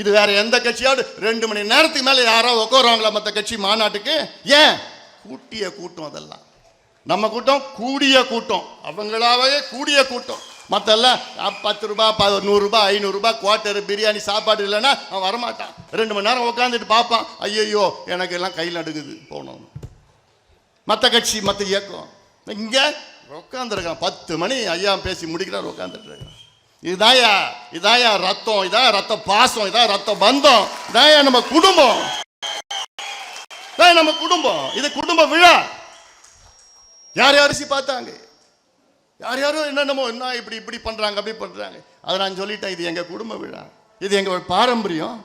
இது வேற எந்த கட்சியாவது ரெண்டு மணி நேரத்துக்கு மேலே யாராவது உட்காருவாங்களா மற்ற கட்சி மாநாட்டுக்கு? ஏன்? கூட்டிய கூட்டம் அதெல்லாம். நம்ம கூட்டம் கூடிய கூட்டம். அவங்களாவே கூடிய கூட்டம். மற்றெல்லாம் பத்து ரூபாய் ப நூறுரூபா ஐநூறுரூபா குவார்ட்டர் பிரியாணி சாப்பாடு இல்லைன்னா அவன் வரமாட்டான். ரெண்டு மணி நேரம் உட்காந்துட்டு பார்ப்பான். ஐயையோ எனக்கு எல்லாம் கையில் அடுக்குது போனோம். மற்ற கட்சி மற்ற இயக்கம். இங்கே உட்காந்துருக்கான் பத்து மணி ஐயா பேசி முடிக்கிறார் உட்காந்துட்டு இருக்கான். இதாயா இதாயா ரத்தம் இதான் ரத்த பாசம் இதான் ரத்த பந்தம் இதாயா நம்ம குடும்பம். நம்ம குடும்பம். இது குடும்ப விழா. யார் யாரிசி பார்த்தாங்க? யார் யாரும் என்னென்னமோ என்ன இப்படி இப்படி பண்ணுறாங்க அப்படி பண்ணுறாங்க அதை நான் சொல்லிட்டேன் இது எங்கள் குடும்ப விழா. இது எங்கள் பாரம்பரியம்.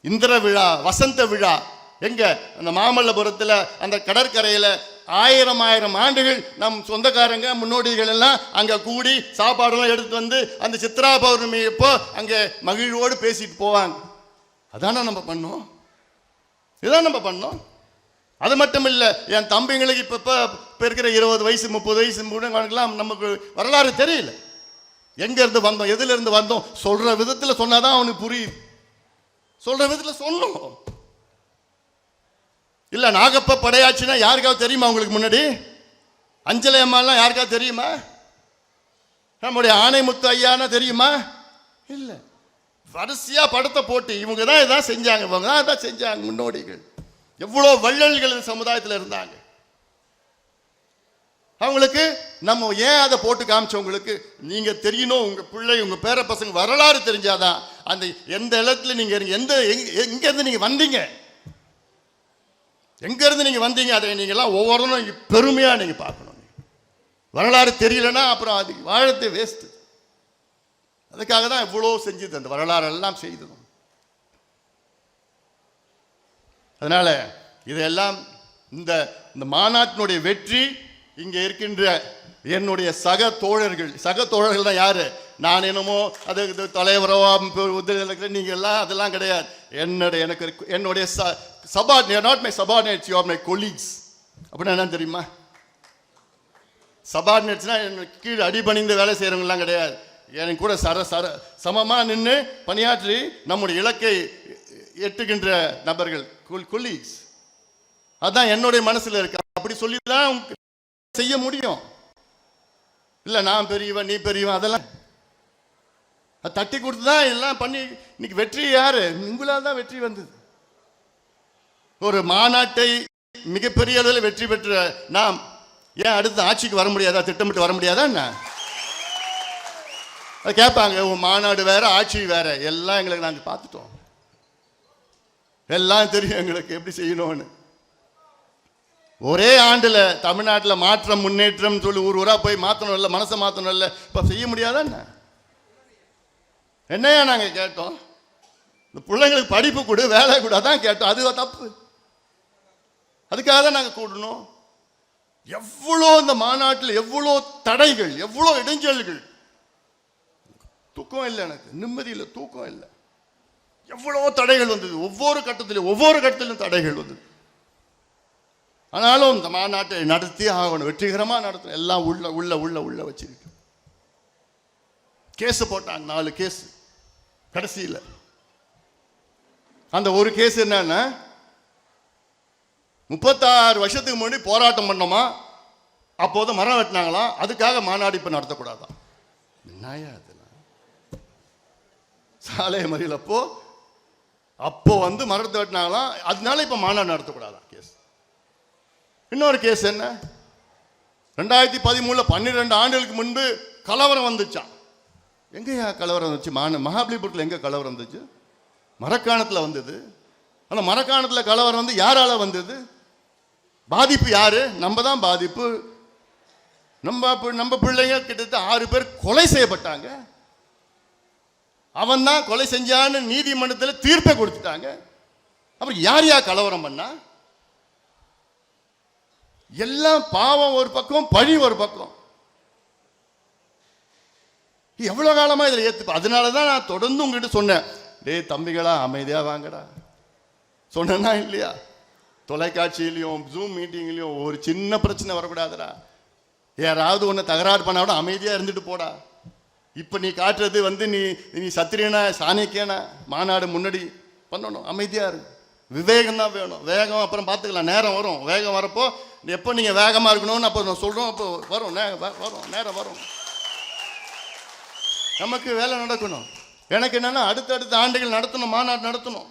இந்திர விழா வசந்த விழா. எங்க? அந்த மாமல்லபுரத்தில் அந்த கடற்கரையில் ஆயிரம் ஆயிரம் ஆண்டுகள் நம் சொந்தக்காரங்க முன்னோடிகள் எல்லாம் அங்கே கூடி சாப்பாடெல்லாம் எடுத்து வந்து அந்த சித்ரா பௌர்ணமி எப்போ அங்கே மகிழ்வோடு பேசிட்டு போவாங்க. அதானே நம்ம பண்ணோம்? இதுதான் நம்ம பண்ணோம். அது மட்டும் இல்லை என் தம்பிங்களுக்கு இப்போ இப்போ இப்போ இருக்கிற இருபது வயசு முப்பது வயசு முன்னங்களுக்கெல்லாம் நமக்கு வரலாறு தெரியல. எங்கேருந்து வந்தோம் எதுலேருந்து வந்தோம் வந்தோம் விதத்தில் சொன்னால் சொன்னாதான் அவனுக்கு புரியுது சொல்கிற விதத்தில் சொன்னோம் இல்லை நாகப்ப படையாச்சுன்னா யாருக்காவது தெரியுமா உங்களுக்கு முன்னாடி? அஞ்சலி அம்மாலாம் யாருக்காவது தெரியுமா? நம்முடைய ஆணைமுத்து ஐயானா தெரியுமா? இல்லை. வரிசையாக படத்தை போட்டு இவங்க தான் இதான் செஞ்சாங்க. இவங்க தான் இதான் செஞ்சாங்க முன்னோடிகள். எவ்வளோ வள்ளல்கள் இந்த சமுதாயத்தில் இருந்தாங்க. அவங்களுக்கு நம்ம ஏன் அதை போட்டு காமிச்சவங்களுக்கு நீங்கள் தெரியணும் உங்கள் பிள்ளை உங்கள் பேர பசங்க வரலாறு தெரிஞ்சாதான் அந்த எந்த இடத்துல நீங்கள் எந்த எங்க- எங்கேருந்து நீங்கள் வந்தீங்க? எங்கேருந்து நீங்கள் வந்தீங்க? அதை நீங்கள்லாம் ஒவ்வொருத்தரும் பெருமையாக நீங்கள் பார்க்கணும். வரலாறு தெரியலன்னா அப்புறம் அது வாழத்தை வேஸ்ட்டு அதுக்காக தான் இவ்வளோ செஞ்சது. அந்த வரலாறு எல்லாம் அதனால் இதையெல்லாம் இதெல்லாம் இந்த இந்த மாநாட்டினுடைய வெற்றி இங்கே இருக்கின்ற என்னுடைய சக தோழர்கள் சக தோழர்கள் தான் யார்? நான் என்னமோ அது இது தலைவரோ உதவி நீங்க எல்லாம் அதெல்லாம் கிடையாது. என்னுடைய எனக்கு என்னுடைய ச subordinate not my subordinates you are my colleagues அப்படின்னா என்ன தெரியுமா? சபார்டினேட்ஸ்னால் எனக்கு கீழே அடிபணிந்து வேலை செய்கிறவங்கலாம் கிடையாது. எனக்கு கூட சர சர சமமாக நின்று பணியாற்றி நம்முடைய இலக்கை எட்டுகின்ற நபர்கள் கொலீக்ஸ் அதான் என்னுடைய மனசில் இருக்கு. அப்படி சொல்லி தான் செய்ய முடியும். இல்லை நான் பெரியவன் நீ பெரியவன் அதெல்லாம் அது தட்டி கொடுத்து தான் எல்லாம் பண்ணி இன்னைக்கு வெற்றி யாரு? உங்களால் தான் வெற்றி வந்தது. ஒரு மாநாட்டை மிகப்பெரிய அளவில் வெற்றி பெற்ற நாம் ஏன் அடுத்து ஆட்சிக்கு வர முடியாதா திட்டமிட்டு வர முடியாதா என்ன? கேட்பாங்க உன் மாநாடு வேற ஆட்சி வேற. எல்லாம் எங்களுக்கு நாங்கள் பார்த்துட்டோம். எல்லாம் தெரியும் எங்களுக்கு எப்படி செய்யணும்னு. ஒரே ஆண்டில் தமிழ்நாட்டில் மாற்றம் முன்னேற்றம் சொல்லி ஊர் ஊராக போய் மாற்றணும் இல்லை மனசை மாற்றணும் இல்லை இப்போ செய்ய முடியாதா என்ன? என்னையா நாங்கள் கேட்டோம்? இந்த பிள்ளைங்களுக்கு படிப்பு கொடு வேலை கொடு தான் கேட்டோம். அது தப்பு. அதுக்காக தான் நாங்கள் கூடணும். எவ்வளோ இந்த மாநாட்டில் எவ்வளோ தடைகள் எவ்வளோ இடைஞ்சல்கள். தூக்கம் இல்லை எனக்கு. நிம்மதி இல்லை தூக்கம் இல்லை. எவ்வளோ தடைகள் வந்தது. ஒவ்வொரு கட்டத்திலும் ஒவ்வொரு கட்டத்திலும் தடைகள் வந்தது. ஆனாலும் இந்த மாநாட்டை நடத்தி ஆகணும். வெற்றிகரமாக நடத்தணும். எல்லாம் உள்ள உள்ள உள்ள உள்ள வச்சிருக்கு. கேஸ் போட்டாங்க நாலு கேஸு. கடைசியில். அந்த ஒரு கேஸ் என்னன்னா முப்பத்தாறு வருஷத்துக்கு முன்னாடி போராட்டம் பண்ணோமா? அப்போது மரம் வெட்டினாங்களாம் அதுக்காக மாநாடு இப்போ நடத்தக்கூடாதான் என்னையா அதெல்லாம் சாலை மறியல் அப்போ அப்போ வந்து மரத்தை வெட்டினாங்களாம் அதனால இப்போ மாநாடு நடத்தக்கூடாதான் கேஸ் இன்னொரு கேஸ் என்ன? ரெண்டாயிரத்தி பதிமூணில் பன்னிரெண்டு ஆண்டுகளுக்கு முன்பு கலவரம் வந்துச்சான் எங்கேயா கலவரம் வந்துச்சு? மான மகாபலிபுரத்தில் எங்கே கலவரம் வந்துச்சு? மரக்காணத்தில் வந்தது. அந்த மரக்காணத்தில் கலவரம் வந்து யாரால் வந்தது? பாதிப்பு யார்? நம்ம தான் பாதிப்பு. நம்ம நம்ம பிள்ளைங்க கிட்டத்தட்ட ஆறு பேர் கொலை செய்யப்பட்டாங்க. அவன் தான் கொலை செஞ்சான்னு நீதிமன்றத்தில் தீர்ப்பை கொடுத்துட்டாங்க. அப்புறம் யார் யார் கலவரம் பண்ணா? எல்லாம் பாவம் ஒரு பக்கம் பழி ஒரு பக்கம். எவ்வளோ காலமாக இதில் ஏற்று அதனால தான் நான் தொடர்ந்து உங்ககிட்ட சொன்னேன். டேய் தம்பிகளா அமைதியாக வாங்கடா. சொன்னேன்னா இல்லையா? தொலைக்காட்சியிலையும் ஜூம் மீட்டிங்லையும் ஒரு சின்ன பிரச்சனை வரக்கூடாதுடா. யாராவது ஒன்று தகராறு பண்ணால் கூட அமைதியாக இருந்துட்டு போடா. இப்போ நீ காட்டுறது வந்து நீ நீ சத்திரியனா சாணிக்கேனா மாநாடு முன்னாடி பண்ணணும். அமைதியாக இருக்கு விவேகம் தான் வேணும். வேகம் அப்புறம் பார்த்துக்கலாம். நேரம் வரும். வேகம் வரப்போ எப்போ நீங்கள் வேகமாக இருக்கணும்னு அப்போ நான் சொல்கிறோம் அப்போ வரும். நே வரும். நேரம் வரும். நமக்கு வேலை நடக்கணும். எனக்கு என்னென்னா அடுத்தடுத்த ஆண்டுகள் நடத்தணும் மாநாடு நடத்தணும்.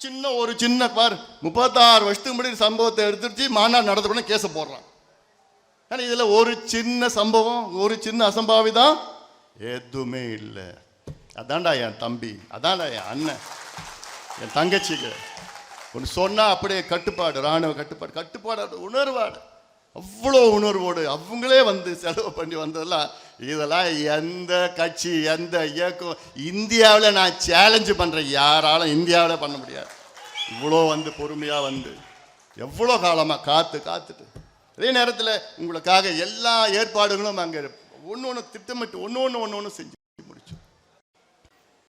சின்ன ஒரு சின்ன பார் முப்பத்தாறு வருஷத்துக்கு முன்னாடி சம்பவத்தை எடுத்துருச்சு மாநாடு நடத்தப்பட கேஸை போடுறான். ஏன்னா இதில் ஒரு சின்ன சம்பவம் ஒரு சின்ன அசம்பாவிதான் எதுவுமே இல்லை. அதான்டா என் தம்பி அதான்டா என் அண்ணன் என் தங்கச்சிக்கு ஒன்று சொன்னால் அப்படியே கட்டுப்பாடு ராணுவ கட்டுப்பாடு கட்டுப்பாடு அது உணர்வாடு. அவ்வளோ உணர்வோடு அவங்களே வந்து செலவு பண்ணி வந்ததெல்லாம் இதெல்லாம் எந்த கட்சி எந்த இயக்கம் இந்தியாவில் நான் சேலஞ்சு பண்ணுறேன் யாராலும் இந்தியாவில் பண்ண முடியாது. இவ்வளோ வந்து பொறுமையாக வந்து எவ்வளோ காலமாக காத்து காத்துட்டு. அதே நேரத்தில் உங்களுக்காக எல்லா ஏற்பாடுகளும் அங்கே ஒன்று ஒன்று திட்டமிட்டு ஒன்று ஒன்று ஒன்று ஒன்று செஞ்சு